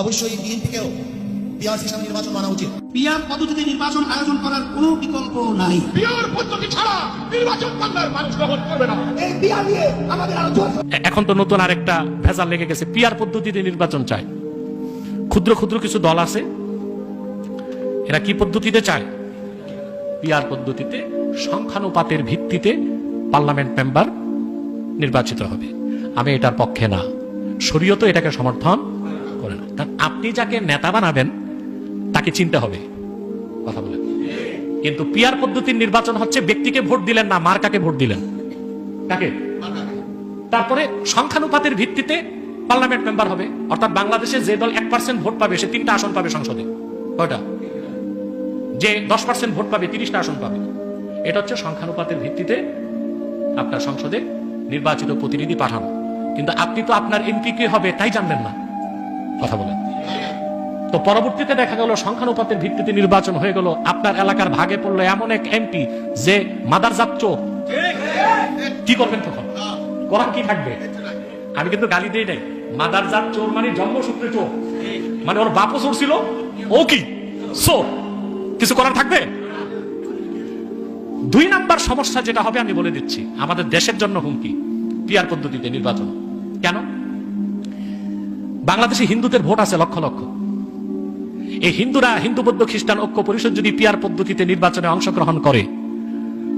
অবশ্যই বিএনপিকেও peer system নির্বাচন মানা উচিত। পিয়ার পদ্ধতিতে নির্বাচন আয়োজন করার কোনো বিকল্প নাই। পিওর পদ্ধতি ছাড়া নির্বাচন বাংলার মানুষ গ্রহণ করবে না। এই পিয়ার নিয়ে আমাদের আলোচনা এখন তো নতুন আরেকটা ভেজাল লেগে গেছে। পিয়ার পদ্ধতিতে নির্বাচন চায়। ক্ষুদ্র ক্ষুদ্র কিছু দল আছে। এরা কি পদ্ধতিতে চায়? পিয়ার পদ্ধতিতে সংখ্যানুপাতের ভিত্তিতে পার্লামেন্ট মেম্বার নির্বাচিত হবে। আমি এটার পক্ষে না। শরীয়ত এটাকে সমর্থন করে না। কারণ আপনি যাকে নেতা বানাবেন, তাকে চিনতে হবে। কথা বলেন। কিন্তু পিয়ার পদ্ধতির নির্বাচন হচ্ছে ব্যক্তিকে ভোট দিলেন না, মার্কাকে ভোট দিলেন। কাকে? তারপরে সংখ্যানুপাতের ভিত্তিতে পার্লামেন্ট মেম্বার হবে। অর্থাৎ বাংলাদেশে যে দল এক পার্সেন্ট ভোট পাবে, সে তিনটা আসন পাবে সংসদে। কয়টা? যে দশ পার্সেন্ট ভোট পাবে, তিরিশটা আসন পাবে। এটা হচ্ছে সংখ্যানুপাতের ভিত্তিতে আপনার সংসদে নির্বাচিত প্রতিনিধি পাঠানো। কিন্তু আপনি তো আপনার এমপি কে হবে, তাই জানবেন না। কথা বলেন। তো পরবর্তীতে দেখা গেল, সংখ্যানুপাতের ভিত্তিতে নির্বাচন হয়ে গেল। আপনার এলাকার ভাগে পড়ল এমন এক এমপি যে মাদারজাত চোর। কি করবেন তখন? করার কি থাকবে? আমি কিন্তু গালি দিই নাই। মাদারজাত চোর মানে জন্মসূত্রে চোর। মানে ওর বাপও চোর ছিল, ও কি? চোর। কিছু করার থাকবে? দুই নাম্বার সমস্যা যেটা হবে আমি বলে দিচ্ছি। আমাদের দেশের জন্য হুমকি, পিয়ার পদ্ধতিতে নির্বাচন। কেন? বাংলাদেশে হিন্দুদের ভোট আছে লক্ষ লক্ষ। এই হিন্দুরা, হিন্দু বৌদ্ধ খ্রিস্টান ঐক্য পরিষদ যদি পিয়ার পদ্ধতিতে নির্বাচনে অংশগ্রহণ করে,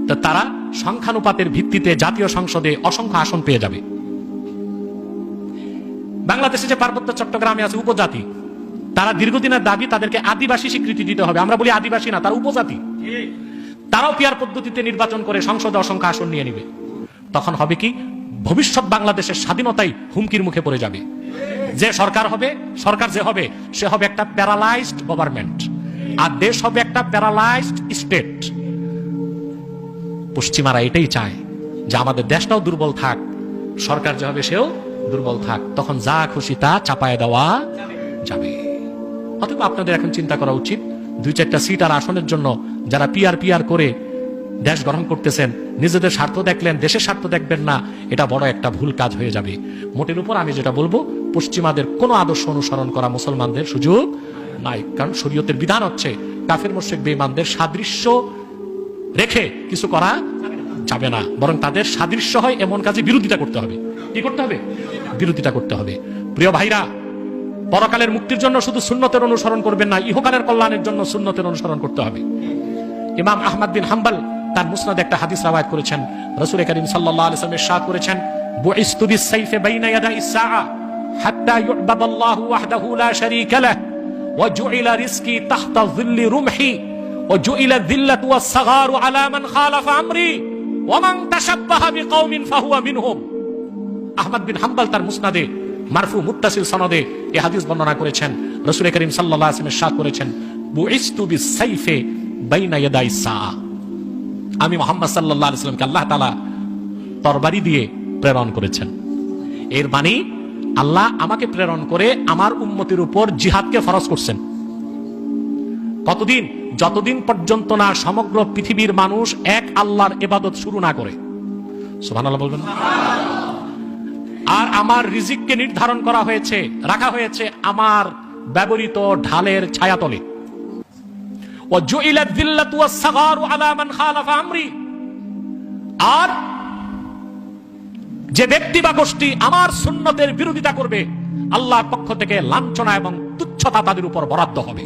তা তারা সংখ্যানুপাতের ভিত্তিতে জাতীয় সংসদে অসংখ্য আসন পেয়ে যাবে। বাংলাদেশে যে পার্বত্য চট্টগ্রামে আছে উপজাতি, তারা দীর্ঘদিনের দাবি তাদেরকে আদিবাসী স্বীকৃতি দিতে হবে। আমরা বলি আদিবাসী না, তারা উপজাতি। তারাও পিয়ার পদ্ধতিতে নির্বাচন করে সংসদে অসংখ্য আসন নিয়ে নিবে। তখন হবে কি, ভবিষ্যৎ বাংলাদেশের স্বাধীনতাই হুমকির মুখে পড়ে যাবে। যে সরকার হবে, সরকার যে হবে, সে হবে একটা প্যারালাইজড গভর্নমেন্ট আর দেশ হবে একটা প্যারালাইজড স্টেট পশ্চিমারা এটাই চায় যে আমাদের দেশটাও দুর্বল থাক, সরকার যে হবে সেও দুর্বল থাক। তখন যা খুশি তা চাপায় দেওয়া যাবে। অথবা আপনাদের এখন চিন্তা করা উচিত, দুই চারটা সিট আর আসনের জন্য যারা পিয়ার পিয়ার করে দেশ গ্রহণ করতেছেন, নিজেদের স্বার্থ দেখলেন, দেশের স্বার্থ দেখবেন না, এটা বড় একটা ভুল কাজ হয়ে যাবে। মোটের উপর আমি যেটা বলব, পশ্চিমাদের কোনো আদর্শ অনুসরণ করা মুসলমানদের সুযোগ নাই। কারণ শরীয়তের বিধান হচ্ছে, কাফের মোশেক বেঈমানদের সাদৃশ্য রেখে কিছু করা যাবে না। বরং তাদের সাদৃশ্য হয় এমন কাজে বিরোধিতা করতে হবে। কি করতে হবে? বিরোধিতা করতে হবে। প্রিয় ভাইরা, পরকালের মুক্তির জন্য শুধু সুন্নতের অনুসরণ করবেন না, ইহকালের কল্যাণের জন্য সুন্নতের অনুসরণ করতে হবে। ইমাম আহমদ বিন হাম্বল তার মুসনাদে একটা হাদিস রাওয়ায়াত করেছেন। রাসূল করিম সাল্লাল্লাহু আলাইহি ওয়াসাল্লাম ইরশাদ করেছেন, বুইস্তু বিস-সাইফি বাইনা ইয়াদাই ইস-সাআ হাত্তা ইউবাদাল্লাহু ওয়াহদাহু লা শারীকা লাহ, ওয়া জুইলা রিজকি তাহতা যিল্লি রুমহি, ওয়া জুইলা যিল্লাতু ওয়াস-সাগারু আলা মান খালাফা আমরি, ওয়া মান তাশাব্বাহা বিকাউমিন ফাহুয়া মিনহুম। আহমদ বিন হাম্বল তার মুসনাদে মারফু মুত্তাসিল সনদে এই হাদিস বর্ণনা করেছেন। রাসূল করিম সাল্লাল্লাহু আলাইহি ওয়াসাল্লাম ইরশাদ করেছেন, বুইস্তু বিস-সাইফি বাইনা ইয়াদাই ইস-সাআ আমি মোহাম্মদ সাল্লাহ আলাইসাল্লামকে আল্লাহ তালা তরবারি দিয়ে প্রেরণ করেছেন। এর মানে আল্লাহ আমাকে প্রেরণ করে আমার উন্মতির উপর জিহাদকে ফরজ করছেন। কতদিন? যতদিন পর্যন্ত না সমগ্র পৃথিবীর মানুষ এক আল্লাহর এবাদত শুরু না করে। বলবেন আর আমার রিজিককে নির্ধারণ করা হয়েছে, রাখা হয়েছে আমার ব্যবহৃত ঢালের ছায়াতলে। আর যে ব্যক্তি বা গোষ্ঠী আমার সুন্নতের বিরোধিতা করবে, আল্লাহর পক্ষ থেকে লাঞ্ছনা এবং তুচ্ছতা তাদের উপর বরাদ্দ হবে।